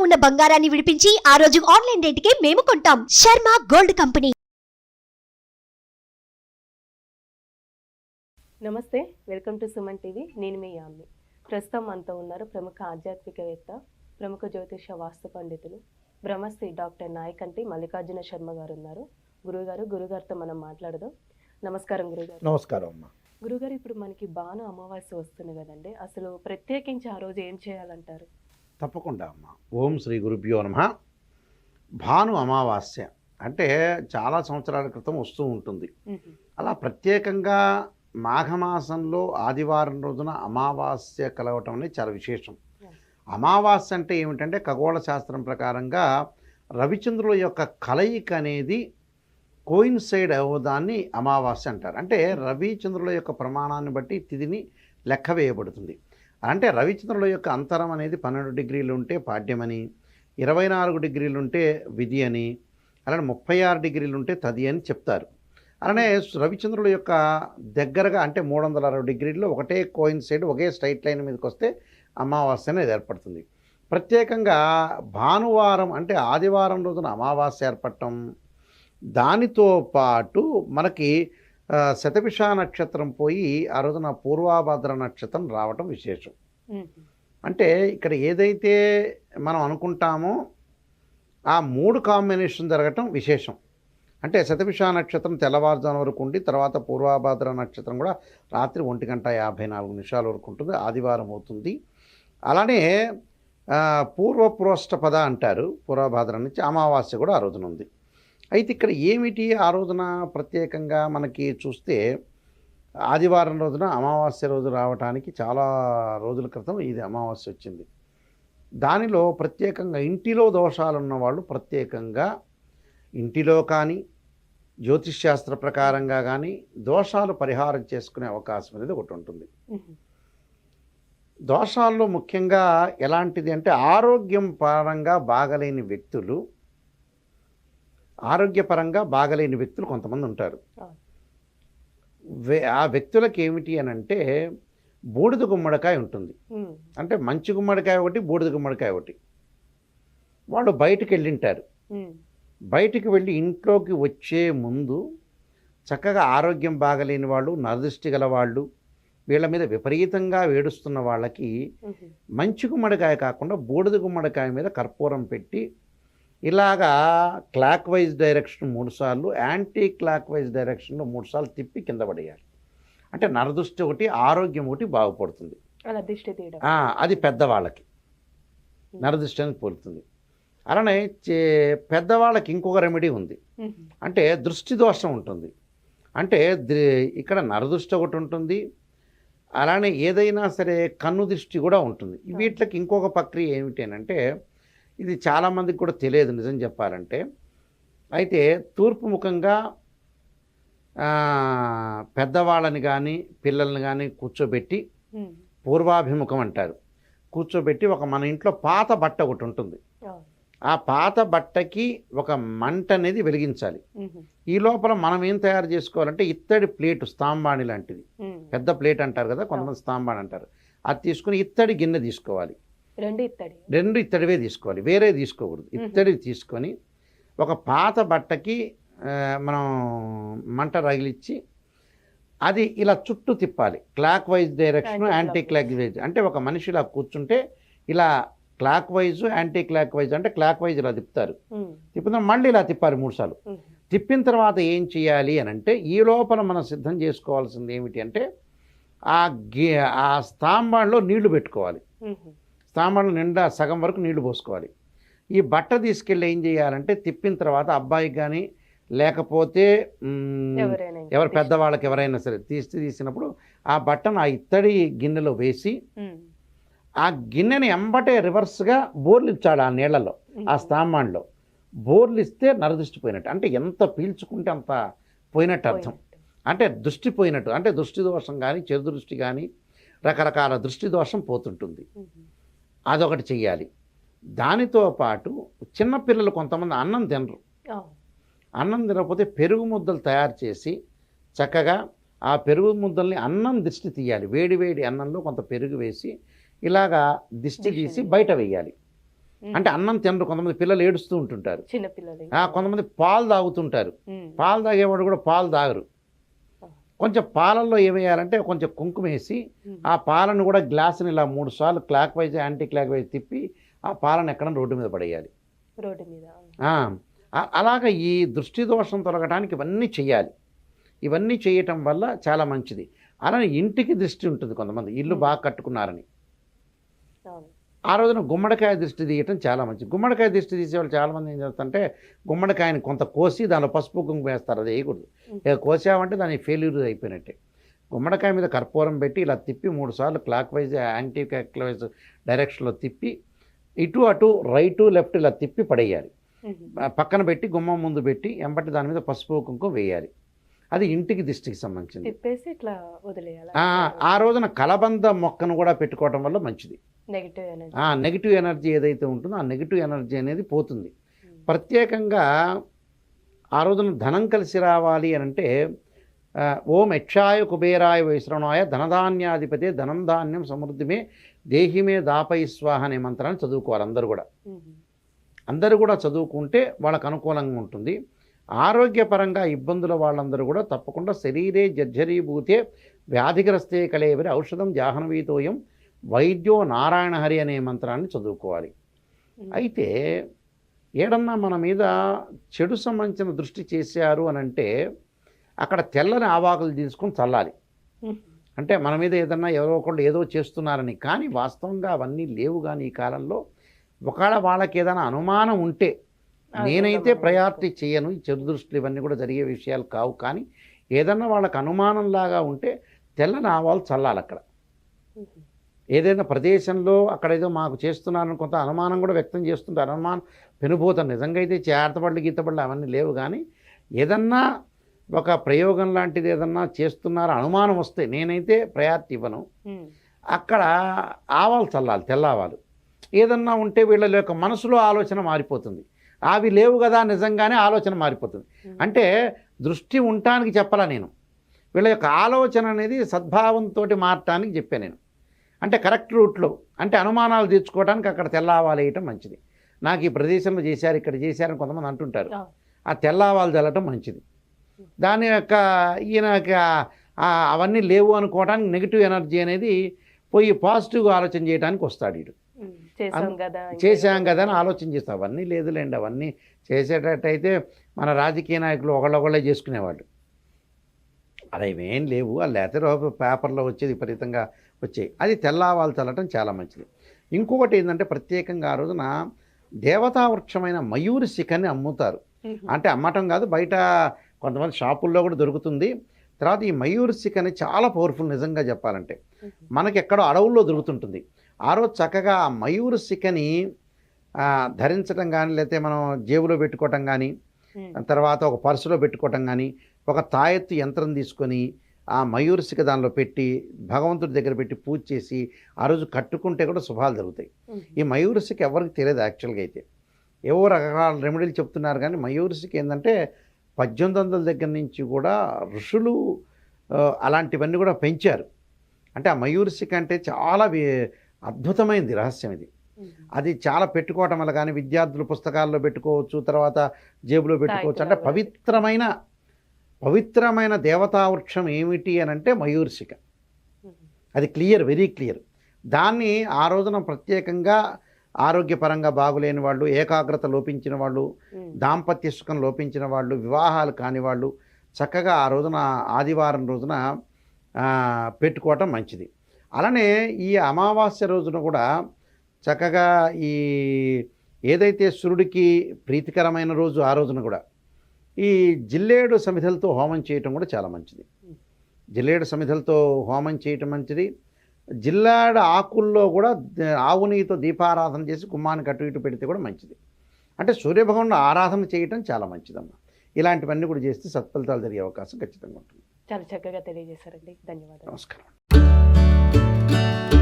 ఉన్న బంగారాన్ని విడిపించి ఆ రోజు ఆన్లైన్ రేటుకే మేము కొంటాం. Sharma gold company. నమస్తే వెల్కమ్ టు సుమన్ టీవీ. నేను మీ యామ్ని. ప్రస్తుతం మనతో ఉన్నారు ప్రముఖ ఆధ్యాత్మికవేత్త ప్రముఖ జ్యోతిష వాస్తు పండితులు బ్రహ్మశ్రీ డాక్టర్ నాయకంటి మల్లికార్జున శర్మ గారు ఉన్నారు గురుగారు గురుగారితో మనం మాట్లాడదాం. నమస్కారం గురుగారు. నమస్కారం అమ్మా. గురుగారు ఇప్పుడు మనకి బాను అమావాస్య వస్తుంది కదండి. అసలు ప్రత్యేకించి ఆ రోజు ఏం చేయాలంటారు? తప్పకుండా అమ్మా. ఓం శ్రీ గురుభ్యో నమ. భాను అమావాస్య అంటే చాలా సంవత్సరాల క్రితం వస్తూ ఉంటుంది. అలా ప్రత్యేకంగా మాఘమాసంలో ఆదివారం రోజున అమావాస్య కలవటం అనేది చాలా విశేషం. అమావాస్య అంటే ఏమిటంటే ఖగోళ శాస్త్రం ప్రకారంగా రవిచంద్రుల యొక్క కలయిక అనేది కోయిన్సైడ్ అవ్వదాన్ని అమావాస్య అంటారు. అంటే రవిచంద్రుల యొక్క ప్రమాణాన్ని బట్టి తిథిని లెక్క వేయబడుతుంది. అంటే రవిచంద్రుల యొక్క అంతరం అనేది పన్నెండు డిగ్రీలు ఉంటే పాడ్యమని ఇరవై నాలుగు డిగ్రీలు ఉంటే విధి అని అలానే ముప్పై ఆరు డిగ్రీలు ఉంటే తది అని చెప్తారు. అలానే రవిచంద్రుల యొక్క దగ్గరగా అంటే మూడు వందల అరవై డిగ్రీల్లో ఒకటే కోయిన్సైడ్ ఒకే స్ట్రైట్ లైన్ మీదకి వస్తే అమావాస్య అనేది ఏర్పడుతుంది. ప్రత్యేకంగా భానువారం అంటే ఆదివారం రోజున అమావాస్య ఏర్పడటం దానితో పాటు మనకి శతభిష నక్షత్రం పోయి ఆ రోజున పూర్వాభద్ర నక్షత్రం రావటం విశేషం. అంటే ఇక్కడ ఏదైతే మనం అనుకుంటామో ఆ మూడు కాంబినేషన్ జరగటం విశేషం. అంటే శతభిష నక్షత్రం తెల్లవారుజాము వరకు ఉండి తర్వాత పూర్వాభాద్ర నక్షత్రం కూడా రాత్రి ఒంటి గంట యాభై నాలుగు నిమిషాల వరకు ఉంటుంది ఆదివారం అవుతుంది. అలానే పూర్వపురోష్టపద అంటారు పూర్వభాద్ర నుంచి అమావాస్య కూడా ఆ రోజున ఉంది. అయితే ఇక్కడ ఏమిటి ఆ రోజున ప్రత్యేకంగా మనకి చూస్తే ఆదివారం రోజున అమావాస్య రోజు రావటానికి చాలా రోజుల క్రితం ఇది అమావాస్య వచ్చింది. దానిలో ప్రత్యేకంగా ఇంటిలో దోషాలు ఉన్న వాళ్ళు ప్రత్యేకంగా ఇంటిలో కానీ జ్యోతిష్ శాస్త్ర ప్రకారంగా కానీ దోషాలు పరిహారం చేసుకునే అవకాశం అనేది ఒకటి ఉంటుంది. దోషాల్లో ముఖ్యంగా ఎలాంటిది అంటే ఆరోగ్యం పరంగా బాగలేని వ్యక్తులు ఆరోగ్యపరంగా బాగలేని వ్యక్తులు కొంతమంది ఉంటారు. ఆ వ్యక్తులకు ఏమిటి అని అంటే బూడిద గుమ్మడికాయ ఉంటుంది. అంటే మంచి గుమ్మడికాయ ఒకటి బూడిద గుమ్మడికాయ ఒకటి. వాళ్ళు బయటికి వెళ్ళింటారు. బయటికి వెళ్ళి ఇంట్లోకి వచ్చే ముందు చక్కగా ఆరోగ్యం బాగలేని వాళ్ళు నరదృష్టి గల వాళ్ళు వీళ్ళ మీద విపరీతంగా వేడుస్తున్న వాళ్ళకి మంచి గుమ్మడికాయ కాకుండా బూడిద గుమ్మడికాయ మీద కర్పూరం పెట్టి ఇలాగా క్లాక్ వైజ్ డైరెక్షన్ మూడుసార్లు యాంటీ క్లాక్ వైజ్ డైరెక్షన్లో మూడుసార్లు తిప్పి కింద పడేయాలి. అంటే నరదృష్టి ఒకటి ఆరోగ్యం ఒకటి బాగుపడుతుంది. అది పెద్దవాళ్ళకి. నరదృష్టి అని పోలుతుంది. అలానే చే- పెద్దవాళ్ళకి ఇంకొక రెమెడీ ఉంది. అంటే దృష్టి దోషం ఉంటుంది. అంటే ఇక్కడ నరదృష్టి ఒకటి ఉంటుంది. అలానే ఏదైనా సరే కన్ను దృష్టి కూడా ఉంటుంది. వీటికి ఇంకొక ప్రక్రియ ఏమిటి అని అంటే ఇది చాలామందికి కూడా తెలియదు నిజం చెప్పాలంటే. అయితే తూర్పు ముఖంగా పెద్దవాళ్ళని కానీ పిల్లల్ని కానీ కూర్చోబెట్టి పూర్వాభిముఖం అంటారు. కూర్చోబెట్టి ఒక మన ఇంట్లో పాత బట్ట ఒకటి ఉంటుంది. ఆ పాత బట్టకి ఒక మంట అనేది వెలిగించాలి. ఈ లోపల మనం ఏం తయారు చేసుకోవాలంటే ఇత్తడి ప్లేట్ స్తాంబాణి లాంటిది. పెద్ద ప్లేట్ అంటారు కదా కొంతమంది స్తాంబాణి అంటారు. అది తీసుకుని ఇత్తడి గిన్నె తీసుకోవాలి. రెండు ఇత్తడి. రెండు ఇత్తడివే తీసుకోవాలి వేరే తీసుకోకూడదు. ఇత్తడి తీసుకొని ఒక పాత బట్టకి మనం మంట రగిలిచ్చి అది ఇలా చుట్టూ తిప్పాలి. Clockwise direction. Anti clock wise అంటే ఒక మనిషి ఇలా కూర్చుంటే ఇలా clockwise anti clock wise అంటే క్లాక్ వైజ్ ఇలా తిప్పుతారు. తిప్పుతాం మళ్ళీ ఇలా తిప్పాలి మూడుసార్లు తిప్పిన తర్వాత ఏం చేయాలి అని అంటే ఈ లోపల మనం సిద్ధం చేసుకోవాల్సింది ఏమిటి అంటే ఆ గే ఆ స్తాంబాల్లో నీళ్ళు పెట్టుకోవాలి. స్తాంబాలు నిండా సగం వరకు నీళ్ళు పోసుకోవాలి. ఈ బట్ట తీసుకెళ్ళి ఏం చేయాలంటే తిప్పిన తర్వాత అబ్బాయికి కానీ లేకపోతే ఎవరు పెద్దవాళ్ళకి ఎవరైనా సరే తీసి తీసినప్పుడు ఆ బట్టను ఆ ఇత్తడి గిన్నెలో వేసి. ఆ గిన్నెని ఎంబటే రివర్స్గా బోర్లు ఇచ్చాడు ఆ నీళ్ళలో ఆ స్తాంబాన్లో బోర్లు ఇస్తే నరదృష్టి పోయినట్టు. అంటే ఎంత పీల్చుకుంటే అంత పోయినట్టు అర్థం. అంటే దృష్టి పోయినట్టు. అంటే దృష్టి దోషం కానీ చెడు దృష్టి కానీ రకరకాల దృష్టి దోషం పోతుంటుంది. అదొకటి చెయ్యాలి. దానితో పాటు చిన్నపిల్లలు కొంతమంది అన్నం తినరు. అన్నం తినకపోతే పెరుగు ముద్దలు తయారు చేసి చక్కగా ఆ పెరుగు ముద్దల్ని అన్నం దిష్టి తీయాలి. వేడి వేడి అన్నంలో కొంత పెరుగు వేసి ఇలాగా దిష్టి తీసి. బయట వేయాలి. అంటే అన్నం తినరు. కొంతమంది పిల్లలు ఏడుస్తూ ఉంటుంటారు. కొంతమంది పాలు తాగుతుంటారు. పాలు తాగేవాడు కూడా పాలు తాగరు. కొంచెం పాలల్లో ఏమేయాలంటే కొంచెం కుంకుమ వేసి. ఆ పాలను కూడా గ్లాసుని ఇలా మూడు సార్లు clockwise anti clock wise తిప్పి ఆ పాలను ఎక్కడ రోడ్డు మీద పడేయాలి. రోడ్డు మీద అలాగ ఈ దృష్టి దోషం తొలగడానికి ఇవన్నీ చేయాలి ఇవన్నీ చేయటం వల్ల చాలా మంచిది. అలానే ఇంటికి దృష్టి ఉంటుంది కొంతమంది ఇల్లు బాగా కట్టుకున్నారని. ఆ రోజున గుమ్మడికాయ దృష్టి తీయటం చాలా మంచిది. గుమ్మడికాయ దృష్టి తీసేవాళ్ళు చాలామంది ఏం చేస్తారంటే గుమ్మడికాయని కొంత కోసి దానిలో పసుపు కుంకుమ వేస్తారు అది వేయకూడదు. ఇక కోసామంటే దాని ఫెయిల్యూర్ అయిపోయినట్టే. గుమ్మడికాయ మీద కర్పూరం పెట్టి ఇలా తిప్పి మూడు సార్లు clockwise anti clock wise డైరెక్షన్లో తిప్పి ఇటు అటు రైటు లెఫ్ట్ ఇలా తిప్పి పడేయాలి. పక్కన పెట్టి గుమ్మం ముందు పెట్టి ఎంబటి దాని మీద పసుపు కుంకుమ వేయాలి. అది ఇంటికి దిష్టికి సంబంధించింది. తిప్పేసి ఇట్లా వదిలేయాలి? ఆ, రోజున కలబంద మొక్కను కూడా పెట్టుకోవటం వల్ల మంచిది. నెగిటివ్ ఎనర్జీ ఆ నెగిటివ్ ఎనర్జీ ఏదైతే ఉంటుందో ఆ నెగిటివ్ ఎనర్జీ అనేది పోతుంది. ప్రత్యేకంగా ఆ రోజున ధనం కలిసి రావాలి అని అంటే ఓం యక్షాయ కుబేరాయ వైశ్రవణాయ ధనధాన్యాధిపతి ధనం ధాన్యం సమృద్ధిమే దేహిమే దాపై స్వాహ అనే మంత్రాన్ని చదువుకోవాలి అందరూ కూడా. అందరూ కూడా చదువుకుంటే వాళ్ళకు అనుకూలంగా ఉంటుంది. ఆరోగ్యపరంగా ఇబ్బందుల వాళ్ళందరూ కూడా తప్పకుండా శరీరే జర్జరీభూతే వ్యాధిగ్రస్తే కలేవరి ఔషధం జాహ్నవీతోయం వైద్యో నారాయణ హరి అనే మంత్రాన్ని చదువుకోవాలి. అయితే ఏడన్నా మన మీద చెడు సంబంధించిన దృష్టి చేశారు అని అంటే అక్కడ తెల్లని ఆవాకులు తీసుకొని చల్లాలి. అంటే మన మీద ఏదన్నా ఎవరో ఒకళ్ళు ఏదో చేస్తున్నారని కానీ వాస్తవంగా అవన్నీ లేవు కానీ ఈ కాలంలో. ఒకవేళ వాళ్ళకి ఏదైనా అనుమానం ఉంటే నేనైతే ప్రయారిటీ చేయను. ఈ చెడు దృష్టిలు ఇవన్నీ కూడా జరిగే విషయాలు కావు. కానీ ఏదన్నా వాళ్ళకి అనుమానంలాగా ఉంటే తెల్లని ఆవాలు చల్లాలి అక్కడ. ఏదైనా ప్రదేశంలో అక్కడ ఏదో మాకు చేస్తున్నారని కొంత అనుమానం కూడా వ్యక్తం చేస్తుంటారు అనుమానం పెనుభూతం నిజంగా అయితే చేతబడులు గీతబడులు అవన్నీ లేవు. కానీ ఏదన్నా ఒక ప్రయోగం లాంటిది ఏదన్నా చేస్తున్నారో అనుమానం వస్తే నేనైతే ప్రయారిటీ ఇవ్వను. అక్కడ ఆవాలు చల్లాలి తెల్లవాలు ఏదన్నా ఉంటే వీళ్ళ యొక్క మనసులో ఆలోచన మారిపోతుంది. అవి లేవు కదా నిజంగానే ఆలోచన మారిపోతుంది. అంటే దృష్టి ఉండటానికి చెప్పాలా నేను? వీళ్ళ యొక్క ఆలోచన అనేది సద్భావంతో మారటానికి చెప్పాను నేను. అంటే కరెక్ట్ రూట్లో అంటే అనుమానాలు తీర్చుకోవడానికి అక్కడ తెల్లావాలు వేయటం మంచిది. నాకు ఈ ప్రదేశంలో చేశారు ఇక్కడ చేశారని కొంతమంది అంటుంటారు. ఆ తెల్లావాలు చల్లటం మంచిది. దాని యొక్క ఈయన అవన్నీ లేవు అనుకోవడానికి నెగిటివ్ ఎనర్జీ అనేది పోయి పాజిటివ్గా ఆలోచన చేయడానికి వస్తాడు వీడు చేసాం కదా చేశాం కదా అని ఆలోచన చేస్తాం అవన్నీ లేదులేండి అవన్నీ చేసేటట్టయితే మన రాజకీయ నాయకులు ఒకళ్ళొకళ్ళే చేసుకునేవాళ్ళు. అలా ఇవేం లేవు. ఆ లేకపోతే పేపర్లో వచ్చేది విపరీతంగా వచ్చాయి. అది తెల్లవాళ్ళు చల్లటం చాలా మంచిది. ఇంకొకటి ఏంటంటే ప్రత్యేకంగా ఆ రోజున దేవతా వృక్షమైన మయూరి శిఖని అమ్ముతారు. అంటే అమ్మటం కాదు బయట కొంతమంది షాపుల్లో కూడా దొరుకుతుంది. తర్వాత ఈ మయూర్ అనేది చాలా పవర్ఫుల్ నిజంగా చెప్పాలంటే. మనకి ఎక్కడో అడవుల్లో దొరుకుతుంటుంది. ఆ రోజు చక్కగా ఆ మయూర్ సికని ఆ, ధరించడం కానీ లేకపోతే మనం జేబులో పెట్టుకోవటం కానీ. తర్వాత ఒక పర్సులో పెట్టుకోవటం కానీ ఒక తాయెత్తు యంత్రం తీసుకొని ఆ మయూర్సిక దానిలో పెట్టి భగవంతుడి దగ్గర పెట్టి పూజ చేసి ఆ రోజు కట్టుకుంటే కూడా శుభాలు జరుగుతాయి. ఈ మయూర్సిక ఎవరికి తెలియదు యాక్చువల్గా అయితే ఏవో రకరకాల రెమెడీలు చెప్తున్నారు కానీ మయూర్సిక ఏంటంటే పద్దెనిమిది వందల దగ్గర నుంచి కూడా ఋషులు అలాంటివన్నీ కూడా పెంచారు అంటే ఆ మయూర్సిక అంటే చాలా అద్భుతమైనది రహస్యం ఇది. అది చాలా పెట్టుకోవటం వల్ల కానీ విద్యార్థులు పుస్తకాల్లో పెట్టుకోవచ్చు తర్వాత జేబులో పెట్టుకోవచ్చు అంటే పవిత్రమైన పవిత్రమైన దేవతా వృక్షం ఏమిటి అని అంటే మయూర్సిక ఉమ్. అది క్లియర్ వెరీ క్లియర్ దాన్ని ఆ రోజున ప్రత్యేకంగా ఆరోగ్యపరంగా బాగులేని వాళ్ళు ఏకాగ్రత లోపించిన వాళ్ళు. దాంపత్య సుఖం లోపించిన వాళ్ళు వివాహాలు కాని వాళ్ళు చక్కగా ఆ రోజున ఆదివారం రోజున పెట్టుకోవటం మంచిది అలానే ఈ అమావాస్య రోజున కూడా చక్కగా ఈ ఏదైతే సూర్యుడికి ప్రీతికరమైన రోజు ఆ రోజున కూడా ఈ జిల్లేడు సమిధలతో హోమం చేయటం కూడా చాలా మంచిది. జిల్లేడు సమిధలతో హోమం చేయటం మంచిది. జిల్లాడ ఆకుల్లో కూడా ఆవు నెయ్యితో దీపారాధన చేసి గుమ్మానికి అటు ఇటు పెడితే కూడా మంచిది. అంటే సూర్యభగవాను ఆరాధన చేయటం చాలా మంచిదమ్మా. ఇలాంటివన్నీ కూడా చేస్తే సత్ఫలితాలు జరిగే అవకాశం ఖచ్చితంగా ఉంటుంది. చాలా చక్కగా తెలియజేశారండి. ధన్యవాదాలు. నమస్కారం. Thank you.